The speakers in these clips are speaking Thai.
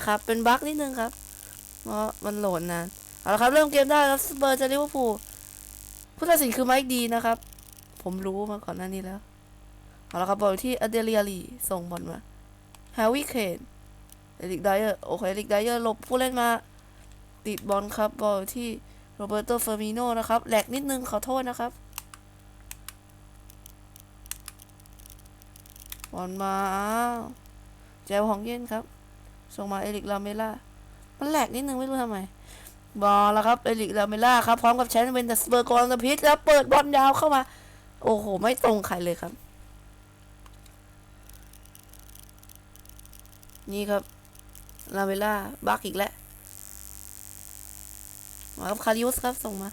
้ครับ เป็นบั๊กนิดนึงครับ เพราะมันโหลดนานเอาละครับ เริ่มเกมได้ครับสเปอร์จะลิเวอร์พูลผู้ตัดสินคือไมค์ดีนะครับ ผมรู้มาก่อนหน้านี้แล้ว เอาละครับบอลที่อเดเรียลีส่งบอลมาแฮร์วี่เคนเอริกไดเออร์โอเคเอริกไดเออร์หลบผู้เล่นมา ติดบอลครับบอลที่โรเบร์โตเฟอร์มิโนนะครับแหลกนิดนึงขอโทษนะครับบอลมาแจวฮองเย็นครับ ส่งมาเอริกลาเมล่ามันแหลกนิดนึงไม่รู้ทำไม บอลแล้วครับเอริกลาเมล่าครับพร้อมกับแชนเวนเดอร์สเบอร์กอนพิษแล้วเปิดบอลยาวเข้ามา โอ้โห ไม่ตรงใครเลยครับ นี่ครับลาเมล่าบักอีกแล้วมาครับคาริอุสครับส่งมา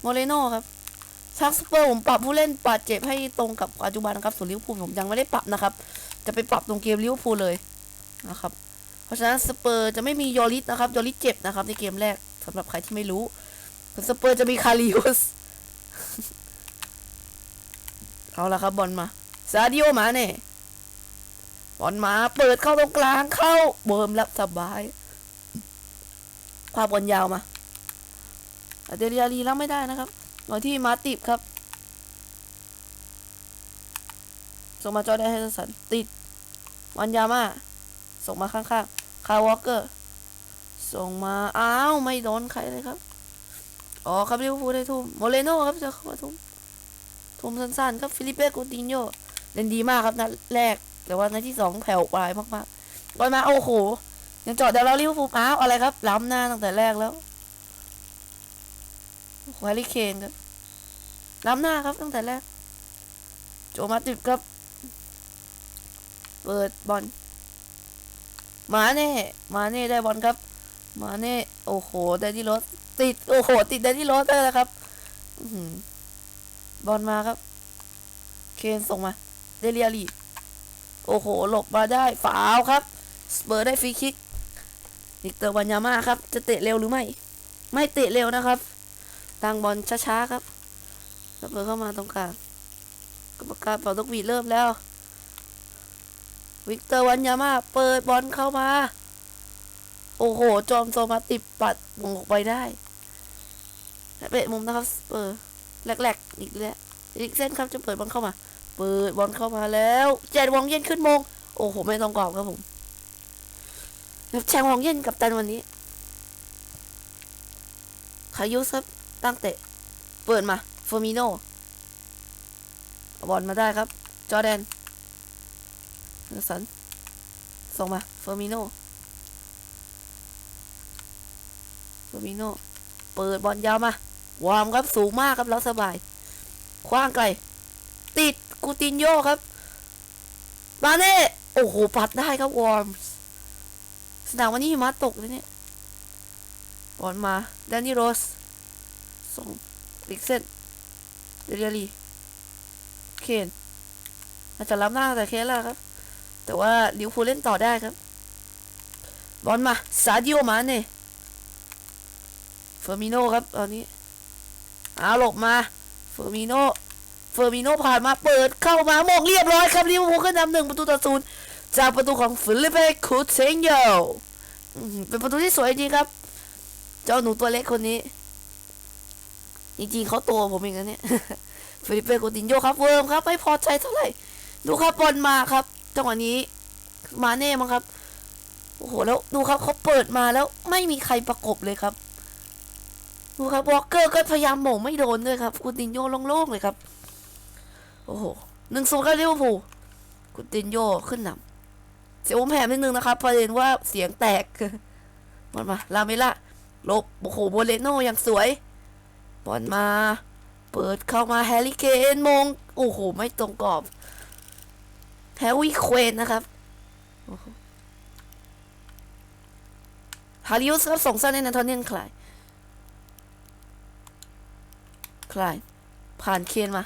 โมเรโน่ครับชักสเปอร์ผมปรับผู้เล่นบาดเจ็บให้ตรงกับปัจจุบันนะครับส่วนลิเวอร์พูลผมยังไม่ได้ปรับนะครับ จะไปปรับตรงเกมลิเวอร์พูลเลยนะครับ ราะฉะนั้นสเปอร์จะไม่มียอริสนะครับยอริสเจ็บนะครับในเกมแรกสำหรับใครที่ไม่รู้สเปอร์จะมีคาริอุสเอาละครับบอลมาซาดิโอมาเนี่ยบอลมาเปิดเข้าตรงกลางเข้าเบิร์มรับสบายพาบอลยาวมาอเดรียรีรับไม่ได้นะครับหน่อยที่มาติบครับส่งมาจอร์แดนเฮนเดอร์สันติดวันยามาส่งมาข้างๆ คาร์วอลเกอร์ ส่งมา อ้าว ไม่โดนใครเลยครับ อ๋อครับลิเวอร์พูลได้ทุ่ม โมเรโน่ครับจะเข้ามาทุ่ม ทุ่มสั้นๆ ครับ ฟิลิเป้กูตินโยเล่นดีมากครับนัดแรก แต่ว่านัดที่สองแผ่วปลายมากๆบอลมา โอ้โห ยังจอดเดยวเราลิเวอร์พูลอ้าว อะไรครับ ล้ำหน้าตั้งแต่แรกแล้วแฮร์รี่เคนครับล้ำหน้าครับตั้งแต่แรก โจมาติดครับ เปิดบอล มาเน่ มาเน่ได้บอลครับ มาเน่ โอ้โห ได้ที่รถ ติด โอ้โห ติดได้ที่รถได้แล้วครับบอลมาครับ เคนส่งมา เดเรียลีโอ้โห หลบมาได้ฝาวครับสเปอร์ได้ฟรีคิกวิกเตอร์วันยาม่าครับ จะเตะเร็วหรือไม่ ไม่เตะเร็วนะครับตั้งบอลช้าๆครับสเปอร์เข้ามาตรงกลางกรรมการเป่าตกหวีดเริ่มแล้ว วิกเตอร์วันยาม่าเปิดบอลเข้ามา โอ้โห จอมโซมาติดปัดมงออกไปได้เปะมุมนะครับเปอร์แหลกๆอีกแล้วอีกเส้นครับจะเปิดบอลเข้ามา เปิดบอลเข้ามาแล้วแจนวองเย็นขึ้นมง โอ้โห ไม่ต้องกรอบครับผมแชงวองเย็นกับตันวันนี้คายุสครับตั้งเตะ เปิดมาเฟอร์มิโนบอลมาได้ครับ จอแดน เนสันส่งมาเฟอร์มิโนเฟอร์มิโนเปิดบอลยาวมาวอร์มครับสูงมากครับแล้วสบาย คว้างไกล ติดกูตินโยครับมาเน่โอ้โห ปัดได้ครับวอร์มสนามวันนี้หิมะตกเลยเนี่ยบอลมาแดนนี่โรสส่งลิกเซนเดเรียลีเคนอาจจะรับหน้าแต่เคนแล้วครับ แต่ว่าลิวอร์พูลเล่นต่อได้ครับ บอลมาซาดิโอมาเน่เฟอร์มิโนครับตอนนี้เอาหลบมาเฟอร์มิโนเฟอร์มิโนผ่านมาเปิดเข้ามาโมงเรียบร้อยครับลิเวอร์พูลขึ้นนำหนึ่งประตูต่อศูนย์จากประตูของฟิลิปเป้คูเซนโยเป็นประตูที่สวยจริงครับ เจ้าหนูตัวเล็กคนนี้ จริงๆเขาโตกว่าผมเองนะเนี่ยฟิลิปเป้กูตินโยครับเวิร์มครับ ไม่พอใจเท่าไหร่ ดูครับบอลมาครับ จังหวะนี้มาเน่มั้งครับ โอ้โห แล้วดูครับเขาเปิดมาแล้วไม่มีใครประกบเลยครับ ดูครับวอลเกอร์ก็พยายามหม่งไม่โดนด้วยครับกูตินโยโล่งๆเลยครับ โอ้โหหนึ่งศูนย์กับลิเวอร์พูลกูตินโยขึ้นนำเสียงผมแผ่นิดนึงนะครับประเด็นว่าเสียงแตกบอลมาลาเมล่าลบโอ้โหโบเลโน่ยังสวยบอลมา เปิดเข้ามาแฮร์รี่เคนมง โอ้โห ไม่ตรงกรอบ แฮร์รี่เควนนะครับฮาริอุสครับส่งสั้นให้นาธานเนียนคลายคลาย ผ่านเคนมา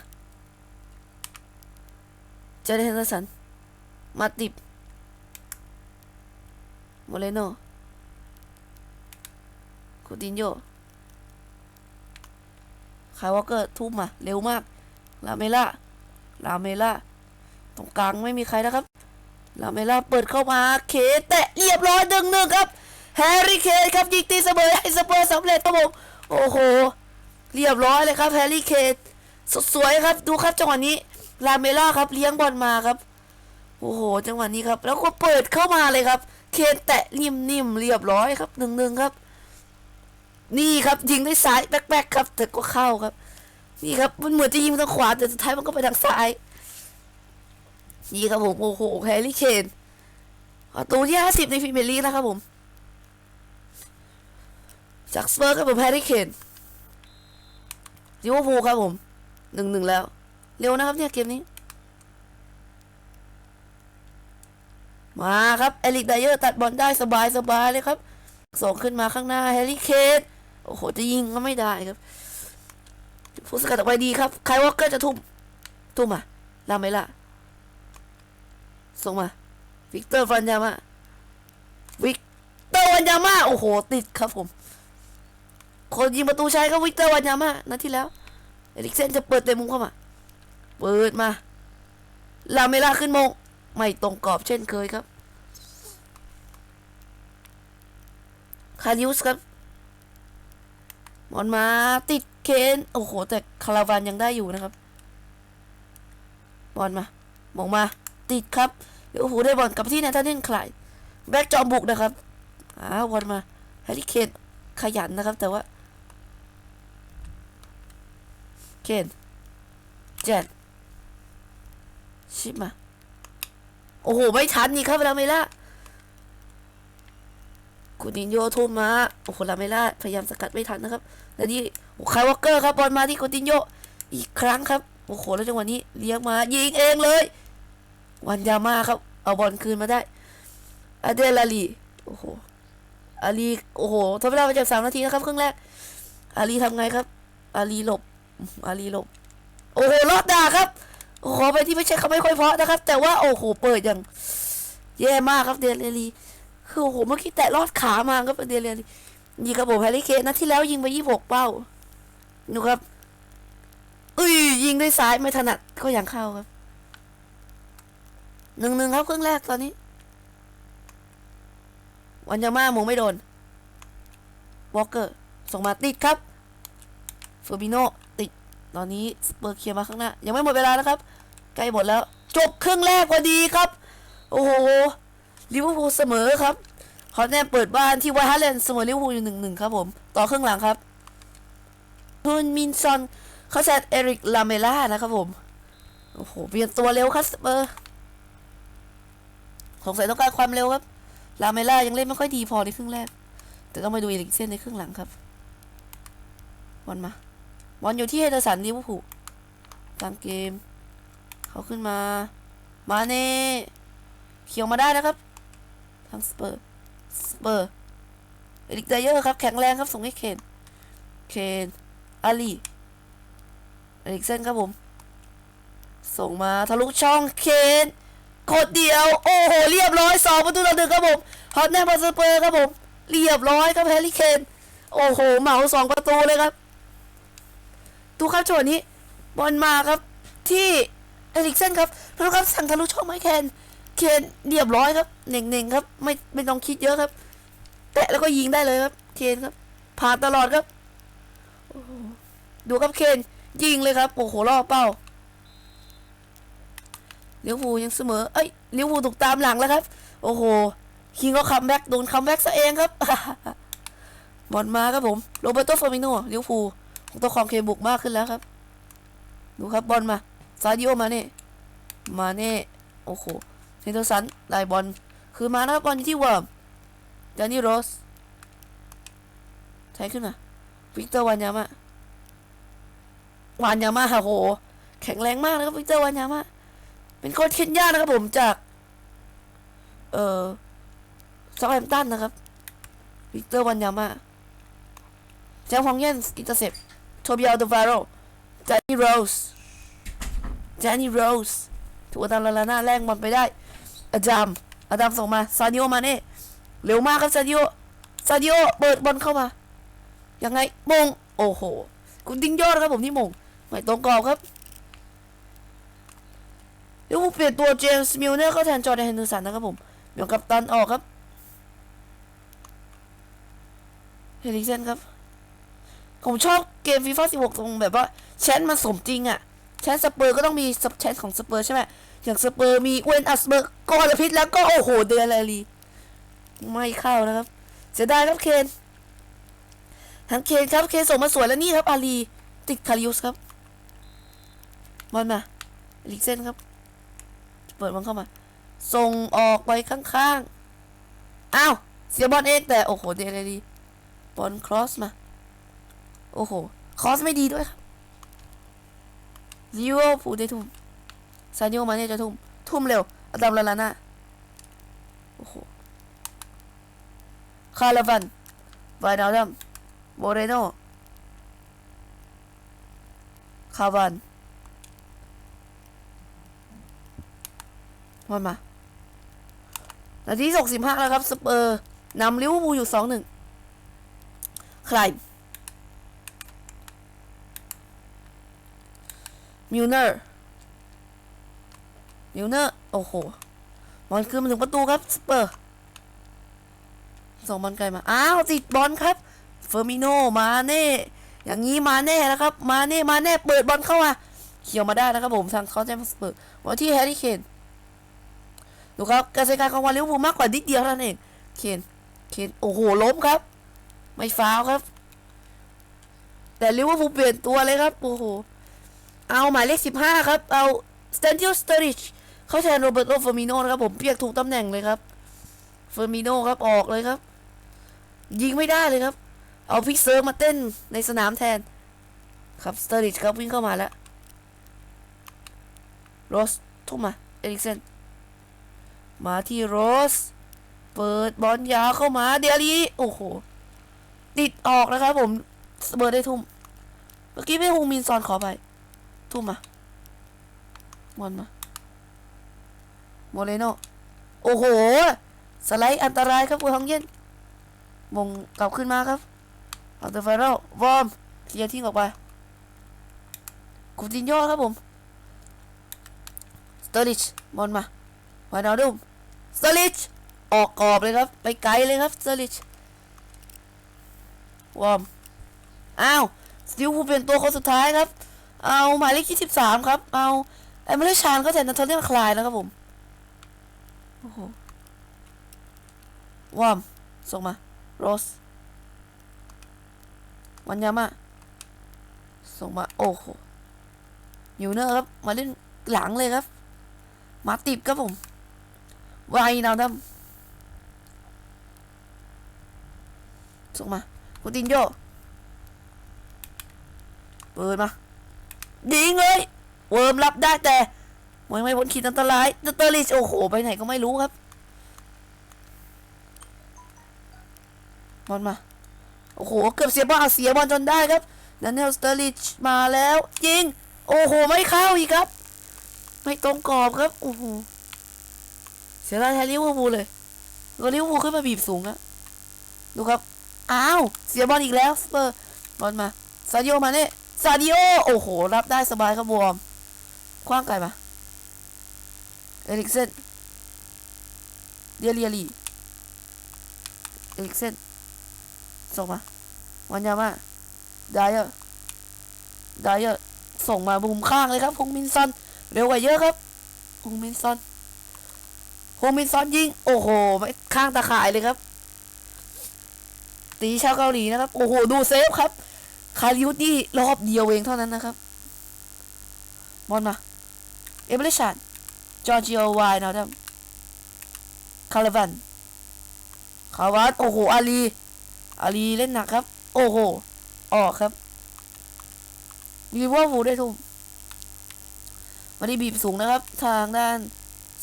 เจเดนเฮนเดอร์สัน มาติบโมเลโนคูตินโยคายวอเกอร์ทุ่มมา เร็วมาก ลาเมล่า ลาเมล่า ตรงกลางไม่มีใครนะครับลาเมล่าเปิดเข้ามาเคแตะเรียบร้อยหนึ่งหนึ่งครับแฮร์รี่เคนครับยิงตีเสมอให้สเปอร์สำเร็จครับผมโอ้โห เรียบร้อยเลยครับแฮร์รี่เคนสวยครับดูครับจังหวะนี้ลาเมล่าครับเลี้ยงบอลมาครับโอ้โห จังหวะนี้ครับ แล้วก็เปิดเข้ามาเลยครับ เคนแตะนิ่มๆเรียบร้อยครับหนึ่งหนึ่งครับ นี่ครับยิงด้วยซ้ายแบ็คๆครับแต่ก็เข้าครับ นี่ครับมันเหมือนจะยิงทางขวาแต่สุดท้ายมันก็ไปทางซ้าย นี่ครับผม โอ้โหแฮร์รี่เคนประตูที่ห้าสิบในพรีเมียร์ลีกนะครับผม จากสเปอร์ครับผมแฮร์รี่เคนลิเวอร์พูลครับผมหนึ่งหนึ่งแล้ว เร็วนะครับเนี่ยเกมนี้ มาครับเอลิกไดเยอร์ตัดบอลได้สบายสบายเลยครับส่งขึ้นมาข้างหน้าแฮร์รี่เคนโอ้โห จะยิงก็ไม่ได้ครับผู้สกัดออกไปดีครับไคลวอลเกอร์จะทุ่ม ทุ่มอะลาเมล่า ส่งมา วิกเตอร์ฟันยามาวิกเตอร์วันยามาโอ้โห ติดครับผม คนยิงประตูชัยก็วิกเตอร์วันยามานัดที่แล้วเอริกเซนจะเปิดเต็มมุมเข้ามา เปิดมาลาเมล่าขึ้นมง ไม่ตรงกรอบเช่นเคยครับ คาริอุสครับบอลมาติดเคนโอ้โห แต่คาราวันยังได้อยู่นะครับบอลมามองมา ติดครับ โอ้โหได้บอลกลับที่เนธาเนนคลายแบ็กจอมบุกนะครับอ้าวบอลมาแฮร์รี่เคนขยันนะครับ แต่ว่าเคนเจ็ดชิบมา โอ้โห ไม่ทันนี่ครับลาเมล่าคูดินโยทุ่มมา โอ้โหลาเมล่าพยายามสกัดไม่ทันนะครับแล้วนี่โอ้คายวอลเกอร์ครับบอลมาที่คูดินโยอีกครั้งครับ โอ้โห แล้วจังหวะนี้เลี้ยงมา ยิงเองเลย วันยามาครับ เอาบอลคืนมาได้อาเดลอาลีโอ้โหอาลีโอ้โหทดเวลาไปจากสามนาทีนะครับครึ่งแรกอาลีทำไงครับ อาลีหลบอาลีหลบ โอ้โหรอดดาครับโอ้โหไปที่ไม่ใช่เขาไม่ค่อยเพาะนะครับ แต่ว่าโอ้โหเปิดอย่างแย่มากครับเดลลลีคือโอ้โหเมื่อกี้แตะลอดขามาครับเดลลลียิงครับผมแฮร์รี่เคนนัดที่แล้วยิงไปยี่หกเป้าดูครับอุ้ยยิงด้วยซ้ายไม่ถนัดก็ยังเข้าครับ หนึ่งหนึ่งครับครึ่งแรกตอนนี้ วันยาม่ามงไม่โดนวอลเกอร์ส่งมาติดครับเฟอร์บิโนติดตอนนี้สเปอร์เคลียร์มาข้างหน้า ยังไม่หมดเวลานะครับ ใกล้หมดแล้ว จบครึ่งแรกพอดีครับ โอ้โหลิเวอร์พูลเสมอครับฮอตแนมเปิดบ้านที่ไวท์ฮาร์แลนเสมอลิเวอร์พูลอยู่หนึ่งหนึ่งครับผม ต่อครึ่งหลังครับทูนมินซอนเขาแซดเอริกลาเมล่านะครับผม โอ้โหเปลี่ยนตัวเร็วครับสเปอร์ สงสัยต้องการความเร็วครับ ลาเมล่ายังเล่นไม่ค่อยดีพอในครึ่งแรก แต่ต้องไปดูอริกเซนในครึ่งหลังครับบอลมาบอลอยู่ที่เฮเดอร์สันลิเวอร์พูลกลางเกม เขาขึ้นมา มาเน่เขียวมาได้นะครับทางสเปอร์สเปอร์เอริกไดเยอร์ครับแข็งแรงครับส่งให้เคนเคนอาลีเอริกเซนครับผม ส่งมาทะลุช่องเคน กดเดียว โอ้โห เรียบร้อยสองประตูต่อหนึ่งครับผมฮอตแนมบอลสเปอร์ครับผม เรียบร้อยครับแฮร์รี่เคนโอ้โห เหมาสองประตูเลยครับดูครับจังหวนี้บอลมาครับที่เอริกเซนครับแล้วครับสั่งทะลุช่องไม้แคนเคนเรียบร้อยครับเน่งๆครับ ไม่ไม่ต้องคิดเยอะครับ แตะแล้วก็ยิงได้เลยครับ เคนครับผ่านตลอดครับดูครับเคนยิงเลยครับ โอ้โหล่อเป้า เลี้ยวภูยังเสมอ เอ้ยเลี้ยวภูถูกตามหลังแล้วครับ โอ้โห คิงก็คัมแบ็กโดนคัมแบ็กซะเองครับ บอลมาครับผมโรเบร์โตฟอร์มิโนเลี้ยวภูของตัวของเคบุกมากขึ้นแล้วครับ ดูครับบอลมา ซาดิโอมาเน่ มาเน่ โอ้โหเฮนเดอร์สันได้บอล คือมานะครับบอลอยู่ที่เวิร์มจานี่โรส ใช้ขึ้นมาวิกเตอร์วานยามะวานยามะโอ้โหแข็งแรงมากนะครับวิกเตอร์วานยามะ เป็นโคนเคนยานะครับผมจาก เอ่อซาแฮมตันนะครับวิกเตอร์วานยามะแจ้งฮองเยนอินเตอร์เซปโทบิอัลเดวาโรจานี่โรสจานี่โรสถูกอดัมลาลาน่าแรงบอลไปได้อดัมอดัมส่งมาซาดิโอมาเน่เร็วมากครับซาดิโอซาดิโอเปิดบอลเข้ามายังไงมงโอ้โห คุณดิ้งยอดครับผมที่มงไม่ตรงกรอบครับ เวอร์พูลเปลี่ยนตัวเจมส์มิลเนอร์เข้าแทนจอร์แดนเฮนเดอร์สันนะครับผมเดี๋ยวกับตันออกครับเฮลิเซนครับ ผมชอบเกมฟีฟ่า16ตรงแบบว่าแชนมันสมจริงอะแชนสเปอร์ก็ต้องมีแชนของสเปอร์ใช่ไหมอย่างสเปอร์มีเวนอัสเบอร์กอลพิษแล้วก็โอ้โหเดือนอะไรลีไม่เข้านะครับเสียดายครับเคนทั้งเคนครับเคนส่งมาสวยแล้วนี่ครับอาลีติดคาริอุสครับบอลมาลิกเซนครับ เปิดบอลเข้ามา ส่งออกไปข้างๆ อ้าว เสียบอลเองแต่ โอ้โหเดลลีบอลครอสมา โอ้โห ครอสไม่ดีด้วยครับลิเวอร์พูลได้ทุ่มซาดิโอมาเนี่ยจะทุ่ม ทุ่มเร็วอดัมลาลาน่าโอ้โห คาราวันไวนาดัมโมเรโนคาวัน มันมา นาทีหกสิบห้าแล้วครับ สเปอร์นำลิเวอร์พูลอยู่สองหนึ่งใคร มิลเนอร์ มิลเนอร์ โอ้โห บอลขึ้นมาถึงประตูครับ สเปอร์ ส่งบอลไกลมา อ้าว ติดบอลครับ เฟอร์มิโน มาเน่ อย่างนี้มาแน่แล้วครับ มาเน่ มาแน่ เปิดบอลเข้ามา เขี่ยวมาได้นะครับผม ทางเขาแจมสเปอร์มาที่แฮร์รี่เคน ดูครับการใช้การของวันลิเวอร์พูลมากกว่านิดเดียวเท่านั้นเองเคนเคนโอ้โหล้มครับ ไม่ฟาวครับ แต่ลิเวอร์พูลเปลี่ยนตัวเลยครับโอ้โหเอาหมายเลขสิบห้าครับ เอาสเตนติลสเตอริชเขาแทนโรเบิร์ตโลเฟอร์มิโนนะครับผมเพียกถูกตำแหน่งเลยครับเฟอร์มิโนครับออกเลยครับ ยิงไม่ได้เลยครับ เอาพิกเซิร์มาเต้นในสนามแทน ครับสเตอริชครับวิ่งเข้ามาแล้วโรสทุ่มมาเอริกเซน มาที่โรส เปิดบอลยาวเข้ามาเดียรีโอ้โห ติดออกนะครับผมเบิร์ดได้ทุ่ม เมื่อกี้ไม่ฮูมินซอนขอไป ทุ่มมาบอลมาโมเรโนโอ้โห สไลด์อันตรายครับคุณทองเย็นมงกลับขึ้นมาครับเอาเดอร์ไฟรัลวอร์มเคลียร์ทิ้งออกไปกูจินโยครับผมสเตอริชบอลมา ไวนาดุมสเตลิชออกกรอบเลยครับ ไปไกลเลยครับสเตลิชวอมอ้าวสติลผู้เป็นตัวคนสุดท้ายครับ เอาหมายเลขที่สิบสามครับ เอาไอ้ไม่ได้ชานก็แทนนัทเทอร์เนียนคลายนะครับผมโอ้โหวอมส่งมาโรสวันยามาส่งมาโอ้โหยูเนอร์ครับมาเล่นหลังเลยครับ มาติบครับผม วายนาวดำส่งมาคูตินโยเปิดมายิงเลยเวิร์มรับได้แต่มวยไม่พ้นขีดอันตรายเตอร์ลิชโอ้โห ไปไหนก็ไม่รู้ครับบอลมา โอ้โห เกือบเสียบอลเอาเสียบอลจนได้ครับดันเนลสเตอร์ลิชมาแล้วยิง โอ้โห ไม่เข้าอีกครับ ไม่ตรงกรอบครับ โอ้โห เสียดายแทนลิเวอร์พูลเลยก็ลิเวอร์พูลขึ้นมาบีบสูงอะดูครับ อ้าว เสียบอลอีกแล้วสเปอร์บอลมาซาดิโอมาเน่ซาดิโอโอ้โห รับได้สบายครับวอมคว้างไกลมาเอริกเซนเดียรียลีเอริกเซนส่งมาวันยามาไดเออร์ไดเออร์ส่งมาบุมข้างเลยครับฮงมินซอนเร็วกว่าเยอะครับฮงมินซอน โฮมินซอนยิง โอ้โหไม่ข้างตาข่ายเลยครับ ตีชาวเกาหลีนะครับ โอ้โห ดูเซฟครับ คาริยุตนี่รอบเดียวเองเท่านั้นนะครับ บอลมา เอเบริชันจอร์จิโอไวน์นะครับคาร์วันคาร์วันโอ้โห อาลี อาลีเล่นหนักครับ โอ้โห ออกครับมีว่าฟูได้ทุ่มมาได้บีบสูงนะครับ ทางด้าน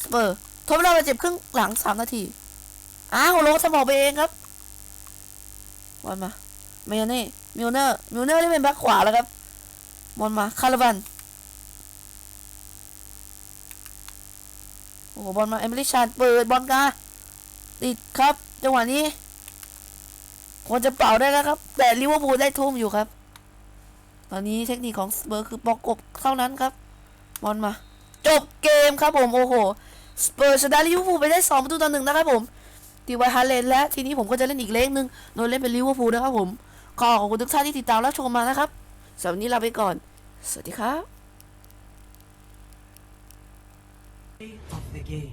สเปอร์ ทบเวลาบาดเจ็บครึ่งหลังสามนาที อ้าวโลงสมองไปเองครับบอลมาเมยเน่มิลเนอร์มิลเนอร์ได้เป็นแบ็คขวาแล้วครับบอลมาคาร์วันโอ้โหบอลมาเอมิลิชานเปิดบอลกาติดครับจังหวะนี้ควรจะเป่าได้แล้วครับ แต่ลิเวอร์พูลได้ทุ่มอยู่ครับ ตอนนี้เทคนิคของสเปอร์คือปอกกบเท่านั้นครับบอลมา จบเกมครับผมโอ้โห สเปอร์ชนะลิเวอร์พูลไปได้2ประตูต่อหนึ่งนะครับผมตีไวฮาเลนและทีนี้ผมก็จะเล่นอีกเลขหนึ่งโดยเล่นเป็นลิเวอร์พูลนะครับผมขอขอบคุณทุกท่านที่ติดตามรับชมมานะครับสำหรับวันนี้ลาไปก่อน สวัสดีครับ of the game.